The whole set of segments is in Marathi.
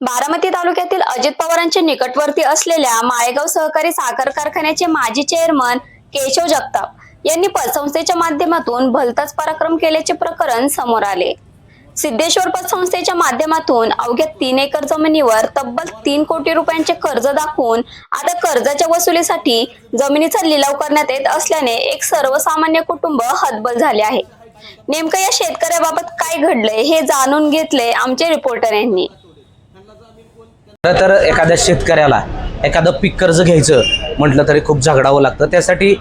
बारामती तालुक्यातील अजित पवारांचे निकटवर्ती असलेल्या माळेगाव सहकारी साखर कारखान्याचे माजी चेअरमन केशव जगताप यांनी पतसंस्थेच्या माध्यमातून भलताच पराक्रम केल्याचे प्रकरण समोर आले. सिद्धेश्वर पतसंस्थेच्या माध्यमातून अवघ्या तीन एकर जमिनीवर तब्बल तीन कोटी रुपयांचे कर्ज दाखवून आता कर्जाच्या वसुलीसाठी जमिनीचा लिलाव करण्यात येत असल्याने एक सर्वसामान्य कुटुंब हतबल झाले आहे. नेमकं या शेतकऱ्याबाबत काय घडलंय हे जाणून घेतले आमचे रिपोर्टर यांनी. तर एखाद्या शेतकऱ्याला एखादं पीक कर्ज घ्यायचं म्हटलं तरी खूप झगडावं लागतं. त्यासाठी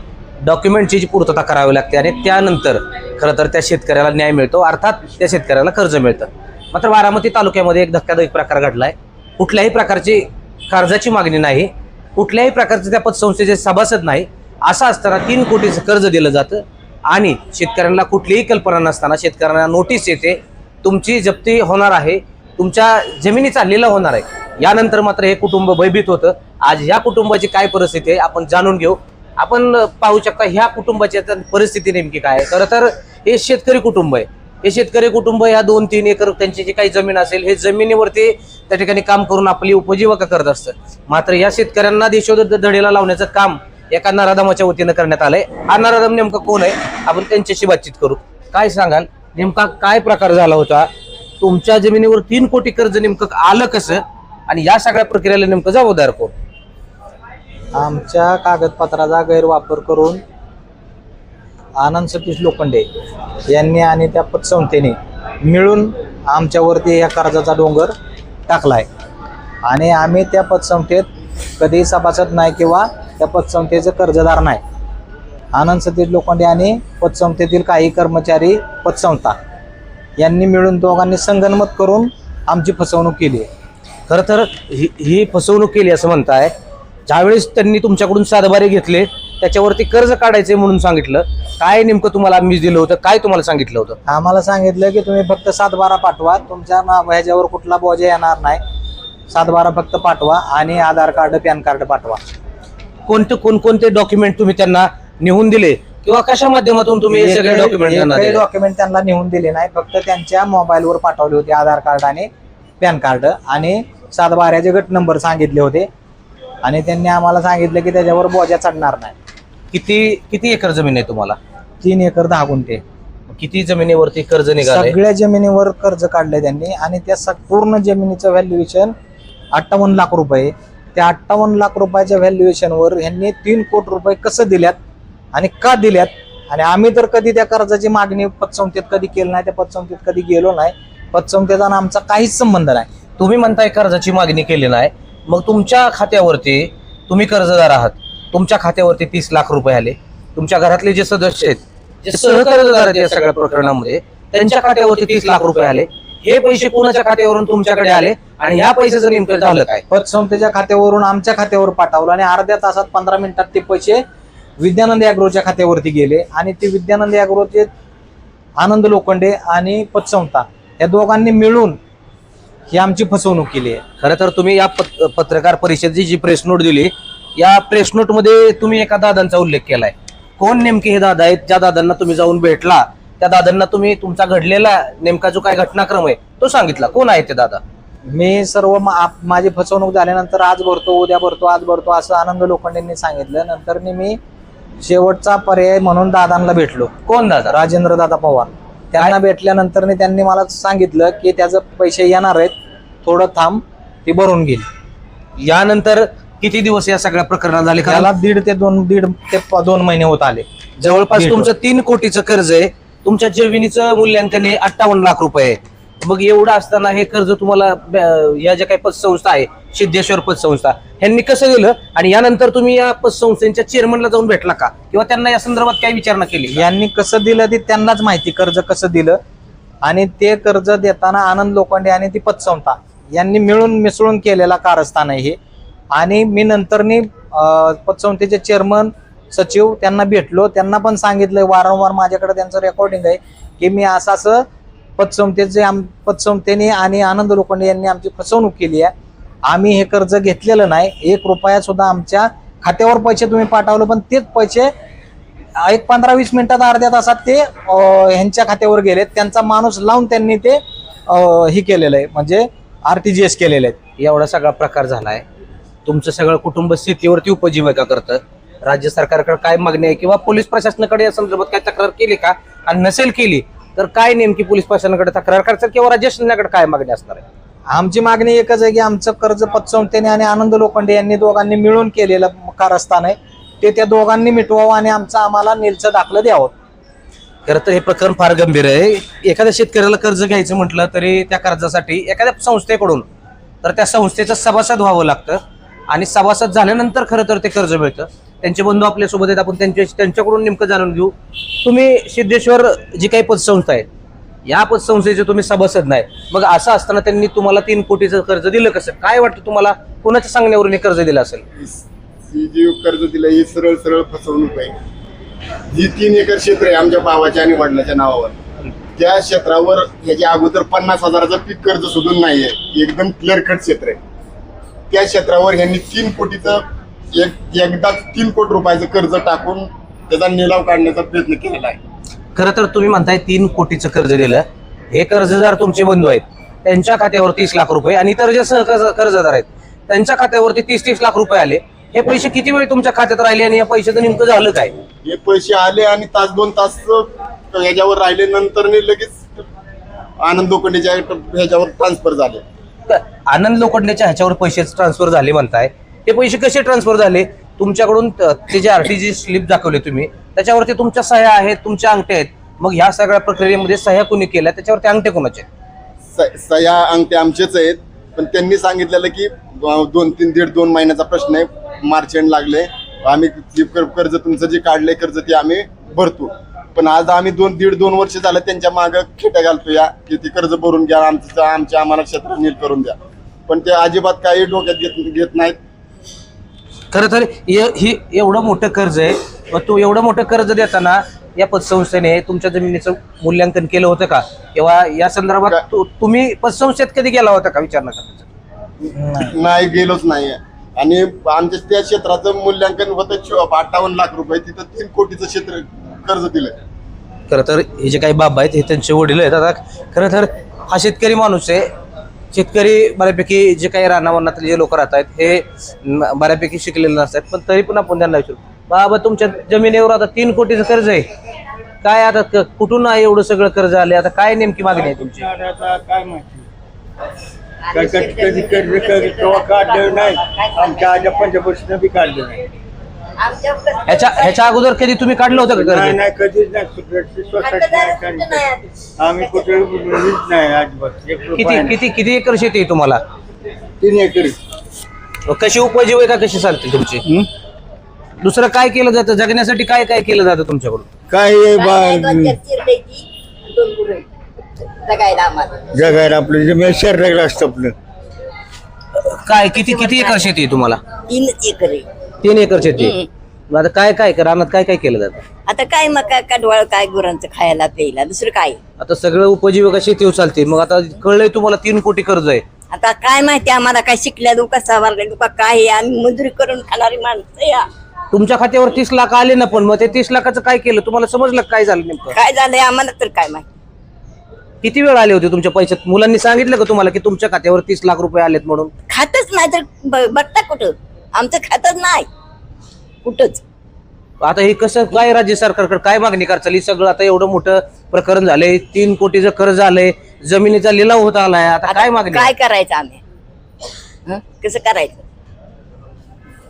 डॉक्युमेंटची जी पूर्तता करावी लागते आणि त्यानंतर खरं तर त्या शेतकऱ्याला न्याय मिळतो अर्थात त्या शेतकऱ्याला कर्ज मिळतं. मात्र बारामती तालुक्यामध्ये एक धक्कादायक प्रकार घडला आहे कुठल्याही प्रकारची कर्जाची मागणी नाही. कुठल्याही प्रकारचे त्या पतसंस्थेचे सभासद नाही. असं असताना तीन कोटीचं कर्ज दिलं जातं आणि शेतकऱ्यांना कुठलीही कल्पना नसताना शेतकऱ्यांना नोटीस येते तुमची जप्ती होणार आहे. तुमच्या जमिनीचा लिलाव होणार आहे. यानंतर मात्र हे कुटुंब भयभीत होतं. आज ह्या कुटुंबाची काय परिस्थिती आहे आपण जाणून घेऊ. आपण पाहू शकता ह्या कुटुंबाची परिस्थिती नेमकी काय आहे. खरं तर हे शेतकरी कुटुंब आहे. हे शेतकरी कुटुंब ह्या दोन तीन एकर त्यांची जी काही जमीन असेल हे जमिनीवरती त्या ठिकाणी काम करून आपली उपजीविका करत असतं. मात्र या शेतकऱ्यांना देशोद धडेला लावण्याचं काम एका नराधमाच्या वतीनं करण्यात आलंय. हा नराधम नेमका कोण आहे? आपण त्यांच्याशी बातचीत करू. काय सांगाल? नेमका काय प्रकार झाला होता? तुमच्या जमिनीवर तीन कोटी कर्ज नेमकं आलं कसं? आणि या सगळ्या प्रक्रियेला नेमकं जबाबदार कोण? आमच्या कागदपत्राचा गैरवापर करून आनंद सतीश लोखंडे यांनी आणि त्या पतसंस्थेने मिळून आमच्यावरती या कर्जाचा डोंगर टाकला आहे आणि आम्ही त्या पतसंस्थेत कधीही सभासद नाही किंवा त्या पतसंस्थेचे कर्जदार नाही. आनंद सतीश लोखंडे आणि पतसंस्थेतील काही कर्मचारी पतसंस्था. यांनी मिळून दोघांनी संगनमत करून आमची फसवणूक केली आहे. खरं तर ही ही फसवणूक केली असं म्हणताय. ज्यावेळेस त्यांनी तुमच्याकडून सातबारे घेतले त्याच्यावरती कर्ज काढायचे म्हणून सांगितलं काय नेमकं तुम्हाला आम्ही दिलं होतं काय तुम्हाला सांगितलं होतं? आम्हाला सांगितलं की तुम्ही फक्त सात बारा पाठवा तुमच्या नाव ह्याच्यावर कुठला बोजा येणार नाही. सात बारा फक्त पाठवा आणि आधार कार्ड पॅन कार्ड पाठवा. कोणते कोणकोणते डॉक्युमेंट तुम्ही त्यांना नेऊन दिले? किंवा कशा माध्यमातून तुम्ही हे सगळे डॉक्युमेंट त्यांना दिले? डॉक्युमेंट त्यांना नेऊन दिले नाही. फक्त त्यांच्या मोबाईलवर पाठवले होते आधार कार्ड आणि पॅन कार्ड. आणि सात बाराचे गट नंबर सांगितले होते. आणि त्यांनी आम्हाला सांगितलं की त्याच्यावर बोजा चढणार नाही. किती किती एकर जमीन आहे तुम्हाला? तीन एकर दहा गुंठे. किती जमिनीवरती कर्ज निघाले सगळ्या जमिनीवर कर्ज काढले त्यांनी. आणि त्या पूर्ण जमिनीचं व्हॅल्युएशन अठ्ठावन्न लाख रुपये त्या अठ्ठावन्न लाख रुपयाच्या व्हॅल्युएशनवर यांनी तीन कोटी रुपये कसं दिल्यात? आणि का दिल्यात? आणि आम्ही तर कधी त्या कर्जाची मागणी पतसंस्थेत कधी केली नाही त्या पतसंस्थेत कधी गेलो नाही. पतसंस्थेचा आणि आमचा काहीच संबंध नाही. तुम्ही म्हणताय कर्जाची मागणी केली नाही मग तुमच्या खात्यावरती तुम्ही कर्जदार आहात. तुमच्या खात्यावरती तीस लाख रुपये आले. तुमच्या घरातले जे सदस्य आहेत जे सहकर्जदार आहेत या सगळ्या प्रकरणामध्ये त्यांच्या खात्यावरती तीस लाख रुपये आले. हे पैसे कोणाच्या खात्यावरून तुमच्याकडे आले? आणि ह्या पैशाचं नेमकं झालं काय? पतसंस्थेच्या खात्यावरून आमच्या खात्यावर पाठवलं आणि अर्ध्या तासात पंधरा मिनिटात ते पैसे विद्यानंद अॅग्रोच्या खात्यावरती गेले आणि ते विद्यानंद अॅग्रोचे आनंद लोखंडे आणि पतसंस्था या दोघांनी मिळून ही आमची फसवणूक केली आहे. खरं तर तुम्ही या पत- पत्रकार परिषदेची जी प्रेस नोट दिली या प्रेस नोटमध्ये तुम्ही एका दादांचा उल्लेख केलाय. कोण नेमके हे दादा आहेत? ज्या दादांना तुम्ही जाऊन भेटला त्या दादांना तुम्ही तुमचा घडलेला नेमका जो काय घटनाक्रम आहे तो सांगितला. कोण आहे ते दादा? मी सर्व मा- माझी फसवणूक झाल्यानंतर आज भरतो उद्या भरतो आज भरतो असं आनंद लोखंडेंनी सांगितलं. नंतर मी शेवटचा पर्याय म्हणून दादांना भेटलो. कोण दादा? राजेंद्र दादा पवार. त्यांना भेटल्यानंतर त्यांनी मला सांगितलं की त्याचं पैसे येणार आहेत. थोडं थांब ते भरून घेईल यानंतर किती दिवस या सगळ्या प्रकरणात झाले? त्याला दीड ते दोन दीड ते दोन महिने होत आले. जवळपास तुमचं तीन कोटीचं कर्ज आहे. तुमच्या जमिनीचं मूल्यांकन अठ्ठावन्न लाख रुपये आहे. मग एवढं असताना हे कर्ज तुम्हाला या ज्या काही पतसंस्था आहे सिद्धेश्वर पतसंस्था ह्यांनी कसं दिलं आणि यानंतर तुम्ही या पतसंस्थेच्या चेअरमनला जाऊन भेटला का? किंवा त्यांना या संदर्भात काही विचारणा केली? यांनी कसं दिलं ते त्यांनाच माहिती कर्ज कसं दिलं? आणि ते कर्ज देताना आनंद लोखंडे आणि ती पतसंस्था यांनी मिळून मिसळून केलेला कारस्थान आहे हे. आणि मी नंतरनी पतसंस्थेचे चेअरमन सचिव त्यांना भेटलो. त्यांना पण सांगितलं वारंवार माझ्याकडे त्यांचं रेकॉर्डिंग आहे की मी असं असं पतसंस्थेचे आम पतसंस्थेने आणि आनंद लोखंडे यांनी आमची फसवणूक केली आहे. आम्ही हे कर्ज घेतलेलं नाही. एक रुपया सुद्धा आमच्या खात्यावर पैसे तुम्ही पाठवलं पण तेच पैसे एक पंधरा वीस मिनिटात अर्ध्या तासात ते ह्यांच्या खात्यावर गेले. त्यांचा माणूस लावून त्यांनी ते हे केलेलं आहे. म्हणजे आर टी जी एस केलेले आहेत एवढा सगळा प्रकार झाला आहे तुमचं सगळं कुटुंब स्थितीवरती उपजीविका करतं. राज्य सरकारकडे काय मागणी आहे? किंवा पोलीस प्रशासनाकडे या संदर्भात काय तक्रार केली का? आणि नसेल केली तर काय नेमकी पोलीस प्रशासनाकडे तक्रार करायचं किंवा राज्य शासनाकडे काय मागणी असणार आहे? आमची मागणी एकच आहे की आमचं कर्ज पतसंस्थेने आणि आनंद लोखंडे यांनी दोघांनी मिळून केलेलं कारस्थान आहे. ते त्या दोघांनी मिटवावं आणि आमचं आम्हाला नीलचं दाखलं द्यावं. खरं तर हे प्रकरण फार गंभीर आहे. एखाद्या शेतकऱ्याला कर्ज घ्यायचं म्हटलं तरी त्या कर्जासाठी एखाद्या संस्थेकडून तर त्या संस्थेचं सभासद व्हावं लागतं. आणि सभासद झाल्यानंतर खरं तर ते कर्ज मिळतं. त्यांचे बंधू आपल्यासोबत आहेत. आपण त्यांच्या त्यांच्याकडून नेमकं जाणून घेऊ. तुम्ही सिद्धेश्वर जी काही पतसंस्था आहे या पतसंस्थेचे तुम्ही सभासद नाही. मग असं असताना त्यांनी तुम्हाला तीन कोटीचं कर्ज दिलं कसं? काय वाटतं तुम्हाला? कोणाच्या सांगण्यावरून हे कर्ज दिलं असेल? ही जी कर्ज दिलं ही सरळ सरळ फसवणूक आहे. ही तीन एकर क्षेत्र आहे आमच्या भावाच्या आणि वडिलाच्या नावावर. त्या क्षेत्रावर ह्याच्या अगोदर पन्नास हजाराचं पीक कर्ज नाही नाहीये. एकदम क्लिअर कट क्षेत्र आहे. त्या क्षेत्रावर ह्यांनी तीन कोटीचं एक एकदाच तीन कोटी रुपयाचं कर्ज टाकून त्याचा निलाव काढण्याचा प्रयत्न केलेला आहे. खरं तर तुम्ही म्हणताय तीन कोटीचं कर्ज दिलं. हे कर्जदार तुमचे बंधू आहेत. त्यांच्या खात्यावर तीस लाख रुपये आणि इतर जे सहकर्ज कर्जदार आहेत त्यांच्या खात्यावरती तीस तीस लाख रुपये आले. हे पैसे किती वेळ तुमच्या खात्यात राहिले आणि या पैशाचं नेमकं झालं काय? हे पैसे आले आणि तास दोन तास ह्याच्यावर राहिले. नंतर लगेच आनंद लोखंडेच्या ह्याच्यावर ट्रान्सफर झाले. तर आनंद लोखंडेच्या ह्याच्यावर पैसे ट्रान्सफर झाले म्हणताय. ते पैसे कसे ट्रान्सफर झाले? तुमच्याकडून ते जे आरटीजी स्लिप दाखवले तुम्ही त्याच्यावरती तुमच्या सह्या आहेत तुमच्या अंगठे आहेत. मग ह्या सगळ्या प्रक्रियेमध्ये सह्या कोणी केल्या? त्याच्यावरती अंगठे कोणाचे आहेत? स- सह्या अंगठे आमचेच आहेत. पण त्यांनी सांगितलेलं की दोन तीन दीड दोन महिन्याचा प्रश्न आहे. मार्च एंड लागले. आम्ही कर्ज तुमचं जे काढले कर्ज ते आम्ही भरतो. पण आज आम्ही दोन दीड दोन वर्ष झालं त्यांच्या मागं खेट्या घालतो या की ते कर्ज भरून घ्या आमचं आमच्या आम्हाला क्षेत्र नील करून द्या. पण ते अजिबात काही डोक्यात घेत घेत नाहीत. खरं तर हे- ही एवढं मोठं कर्ज आहे. मग तू एवढं मोठं कर्ज देताना या पतसंस्थेने तुमच्या जमिनीचं मूल्यांकन केलं होतं का? किंवा या संदर्भात तु- तुम्ही पतसंस्थेत कधी गेला होता का विचारणा करण्याचा? नाही. गेलोच नाही. आणि आमच्या त्या क्षेत्राचं मूल्यांकन होतं अठ्ठावन्न लाख रुपये. तिथं तीन कोटीचं क्षेत्र कर्ज दिलंय खरं तर हे जे काही बाबा आहेत हे त्यांचे वडील आहेत. आता खरं तर हा शेतकरी माणूस आहे. शेतकरी बऱ्यापैकी जे काही रानावरणातले जे लोक राहत आहेत हे बऱ्यापैकी शिकलेले नसतात पण तरी पण आपण त्यांना विचारू बाबा तुमच्या जमिनीवर आता तीन कोटीचं कर्ज आहे काय आता कुठून आहे एवढं सगळं कर्ज आले आता काय नेमकी मागणी आहे तुमची काय माहिती कधी कर्ज नाही आमच्या आजा पंजाबपासून बी काढलं नाही ह्याच्या ह्याच्या अगोदर कधी तुम्ही काढलं होतं का नाही कर्ज नाही कधीच नाही. सोसायटी. आम्ही कुठे हीच नाही अजिबात. एक रुपया किती नाही. किती किती एकर शेती आहे तुम्हाला? तीन एकर. कशी उपजीविका कशी चालते तुमची? हं? दुसरं काय केलं जातं? जगण्यासाठी काय काय केलं जातं तुमच्याकडून? काय हे बा- जगायला आम्हाला. जगायला आपलं जमीन शरीर असतं आपलं. काय किती किती एकर शेती आहे तुम्हाला? तीन एकर आहे. तीन एकर शेती. आहे. मग आता काय काय रानात काय काय केलं जातं? आता काय मग काय कडवाळ काय गुरांचं खायला प्यायला दुसरं काय? आता सगळं उपजीविका शेतीवर चालते? मग आता कळलंय तुम्हाला तीन कोटी कर्ज आहे. आता काय माहिती आम्हाला काय शिकल्या लोक सवारल्या लोक काय आहे? आम्ही मजुरी करून खाणारी माणसं या. तुमच्या खात्यावर तीस लाख आले ना पण मग ते तीस लाखाचं काय केलं? तुम्हाला समजलं का काय झालं नेमकं? काय झालंय आम्हाला तर काय माहिती. किती वेळ आले होते तुमच्या पैशात? मुलांनी सांगितलं का तुम्हाला की तुमच्या खात्यावर तीस लाख रुपये आलेत म्हणून? खातच नाही तर ब- बघता कुठं? आमचं खातच नाही. कुठंच. आता हे कसं काय राज्य सरकारकडे काय मागणी करचाल ही सगळं आता एवढं मोठं प्रकरण झालंय. तीन कोटीचं कर्ज आलंय. जमिनीचा लिलाव होत आलाय. आता काय मागणी? काय करायचं आम्ही? हं? कसं करायचं?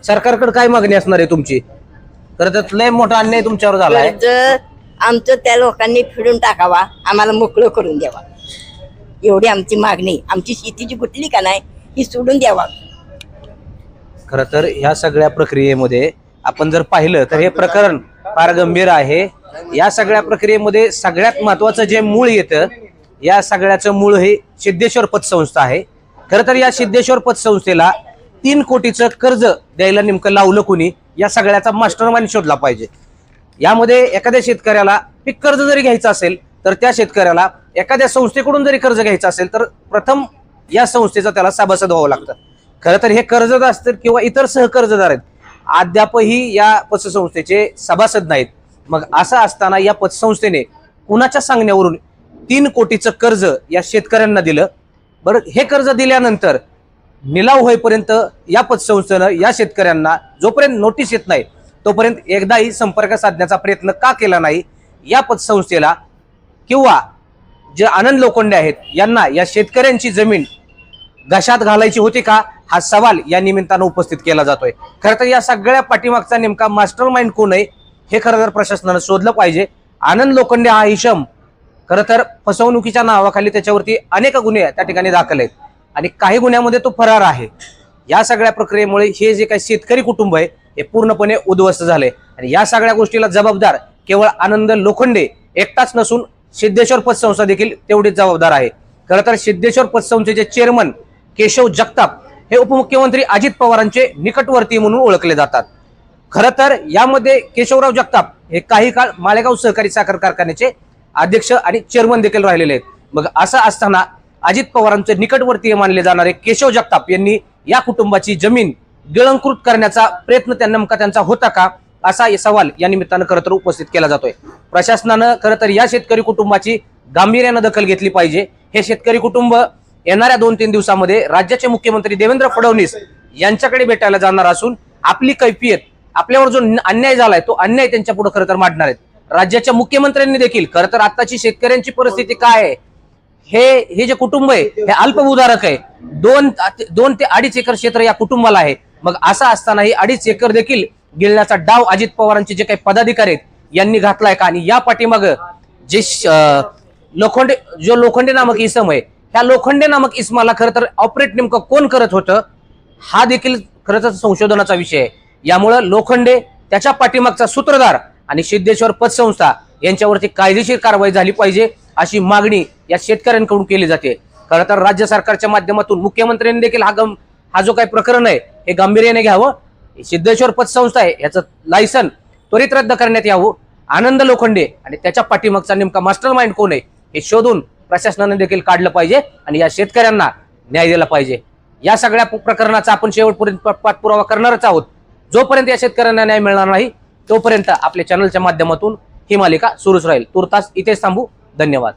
सरकारकडे काय मागणी असणार आहे तुमची? खरं तर लय मोठा अन्याय तुमच्यावर झालाय. कर्ज आमचं त्या लोकांनी फिरून टाकावा. आम्हाला मोकळं करून द्यावा. एवढी आमची मागणी. आमची शेतीची गुटली का नाही ही सोडून द्यावा. खरं तर ह्या सगळ्या प्रक्रियेमध्ये आपण जर पाहिलं तर हे प्रकरण फार गंभीर आहे. या सगळ्या प्रक्रियेमध्ये सगळ्यात महत्वाचं जे मूळ येतं या सगळ्याचं मूळ हे सिद्धेश्वर पतसंस्था आहे. खरं तर या सिद्धेश्वर पतसंस्थेला तीन कोटीचं कर्ज द्यायला नेमकं लावलं कोणी या सगळ्याचा मास्टर शोधला पाहिजे. यामध्ये एखाद्या शेतकऱ्याला पीक कर्ज जरी घ्यायचं असेल तर त्या शेतकऱ्याला एखाद्या संस्थेकडून जरी कर्ज घ्यायचं असेल तर प्रथम या संस्थेचा त्याला सभासद व्हावं लागतं. खरं तर हे कर्जदार असतील किंवा इतर सहकर्जदार आहेत अद्यापही या पतसंस्थेचे सभासद नाहीत. मग असं असताना या पतसंस्थेने कुणाच्या सांगण्यावरून तीन कोटीचं कर्ज या शेतकऱ्यांना दिलं? बरं हे कर्ज दिल्यानंतर निलाव होईपर्यंत या पतसंस्थेनं या शेतकऱ्यांना जोपर्यंत नोटीस येत नाही तोपर्यंत एकदाही संपर्क साधण्याचा प्रयत्न का केला नाही? या पतसंस्थेला किंवा जे आनंद लोखंडे आहेत यांना या शेतकऱ्यांची जमीन घशात घालायची होती का? हा सवाल या निमित्तानं उपस्थित केला जातोय. खरं तर या सगळ्या पाठीमागचा नेमका मास्टर माइंड कोण आहे हे खरं तर प्रशासनानं शोधलं पाहिजे. आनंद लोखंडे हा हिशम. खरं तर फसवणुकीच्या नावाखाली त्याच्यावरती अनेक गुन्हे त्या ठिकाणी दाखल आहेत. आणि काही गुन्ह्यामध्ये तो फरार आहे. या सगळ्या प्रक्रियेमुळे हे जे काही शेतकरी कुटुंब आहे हे पूर्णपणे उद्ध्वस्त झाले आणि या सगळ्या गोष्टीला जबाबदार केवळ आनंद लोखंडे एकटाच नसून सिद्धेश्वर पतसंस्था देखील तेवढीच जबाबदार आहे. खरं तर सिद्धेश्वर पतसंस्थेचे चेअरमन केशव जगताप हे उपमुख्यमंत्री अजित पवारांचे निकटवर्ती म्हणून ओळखले जातात. खरं तर यामध्ये केशवराव जगताप हे काही काळ मालेगाव सहकारी साखर कारखान्याचे अध्यक्ष आणि चेअरमन देखील राहिलेले आहेत. मग असं असताना अजित पवारांचे निकटवर्तीय मानले जाणारे केशव जगताप यांनी या कुटुंबाची जमीन गिळंकृत करण्याचा प्रयत्न त्यांना नेमका त्यांचा होता का? असा सवाल या निमित्तानं खरं तर उपस्थित केला जातोय. प्रशासनानं खरं तर या शेतकरी कुटुंबाची गांभीर्यानं दखल घेतली पाहिजे. हे शेतकरी कुटुंब येणाऱ्या दोन तीन दिवसामध्ये राज्याचे मुख्यमंत्री देवेंद्र फडणवीस यांच्याकडे भेटायला जाणार असून आपली कैफियत आपल्यावर जो अन्याय झालाय तो अन्याय त्यांच्या पुढे खरं तर मांडणार आहेत. राज्याच्या मुख्यमंत्र्यांनी देखील खरं तर आताची शेतकऱ्यांची परिस्थिती काय आहे? हे हे जे कुटुंब आहे हे अल्पभूधारक आहे. दोन दोन ते अडीच एकर क्षेत्र या कुटुंबाला आहे. मग असं असतानाही अडीच एकर देखील गिळण्याचा डाव अजित पवारांचे जे काही पदाधिकारी आहेत यांनी घातलाय का? आणि या पाठीमाग जे लोखंडे जो लोखंडे नामक इसम आहे ह्या लोखंडे नामक इस्माला खरं तर ऑपरेट नेमकं कोण करत होतं हा देखील खरंच संशोधनाचा विषय आहे. यामुळं लोखंडे त्याच्या पाठीमागचा सूत्रधार आणि सिद्धेश्वर पतसंस्था यांच्यावरती कायदेशीर कारवाई झाली पाहिजे अशी मागणी या शेतकऱ्यांकडून केली जाते. खरं तर राज्य सरकारच्या माध्यमातून मुख्यमंत्र्यांनी देखील हा गम हा जो काही प्रकरण आहे हे गांभीर्याने घ्यावं. सिद्धेश्वर पतसंस्था आहे याचं लायसन त्वरित रद्द करण्यात यावं. आनंद लोखंडे आणि त्याच्या पाठीमागचा नेमका मास्टर माइंड कोण आहे हे शोधून प्रशासनाने देखील काढलं पाहिजे आणि या शेतकऱ्यांना न्याय दिला पाहिजे. या सगळ्या प्रकरणाचा आपण शेवटपर्यंत पाठपुरावा करणारच आहोत. जोपर्यंत या शेतकऱ्यांना न्याय मिळणार नाही तोपर्यंत आपल्या चॅनलच्या माध्यमातून ही मालिका सुरूच राहील. तुर्तास इथेच थांबू. धन्यवाद.